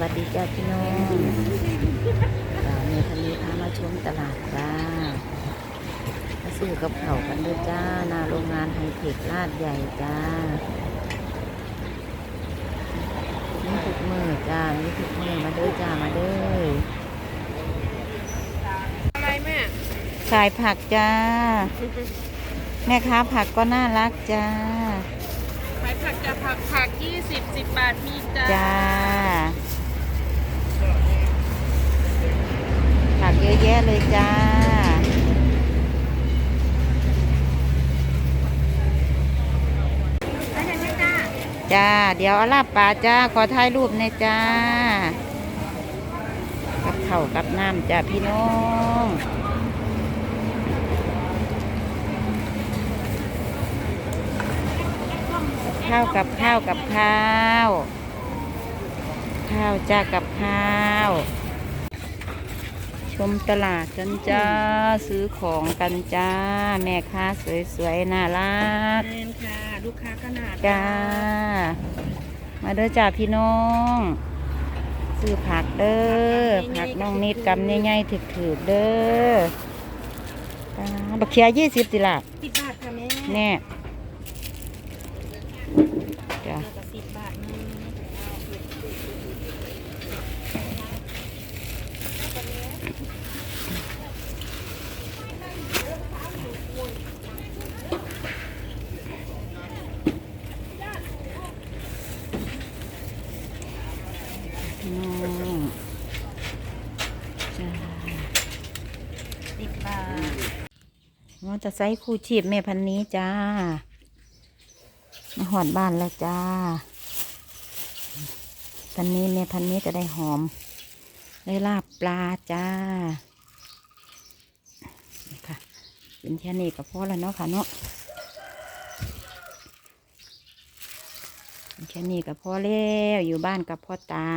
วัสดีจ้าพี่น้องจ้าเมทานีพามาชมตลาดจ้ามาซื้อกับเผากันด้วยจ้าหนาโรงงานไฮเทคลาดใหญ่จ้ามีทุกมือจ้ามีทุกมือมาเด้อจ้ามาเด้ออะไรแม่ขายผักจ้า แม่ค้าผักก็น่ารักจ้าขายผักจะผักผักยี่สิบสิบบาทมีจ้า จ้า ผักเย อะแยะเลยจ้า จ้า เดี๋ยวอาลาบปลาจ้า ขอถ่ายรูปหน่จ้า กับเข่ากับน้ำจ้าพี่น้องข้าวกับข้าวกับข้าว ข้าวจ้ากับข้าว ชมตลาดกันจ้า ซื้อของกันจ้า แม่ค้าสวยๆ น่ารักเนนค่ะ ลูกค้าขนาดจ้า มาเด้อจ้าพี่น้อง ซื้อผักเด้อ ผักน้องนิดกำใหญ่ๆถึกๆเด้อจ้าบักเขียยี่สิบสิล่ะสิบบาทค่ะแม่แน่จ้าแล้วก็สิบบาทนึง งจ้าสิบบาทว่าจะใช้คู่ชีพแม่พันนี้จ้า มาหอดบ้านแล้วจ้าพันนี้แม่พันนี้จะได้หอม ได้ลาบปลาจ้านะค่ะเป็นแค่นี้ก็พอแล้วเนาะค่ะเนาะเป็นแค่นี้ก็พอแล้วอยู่บ้านกับพ่อตา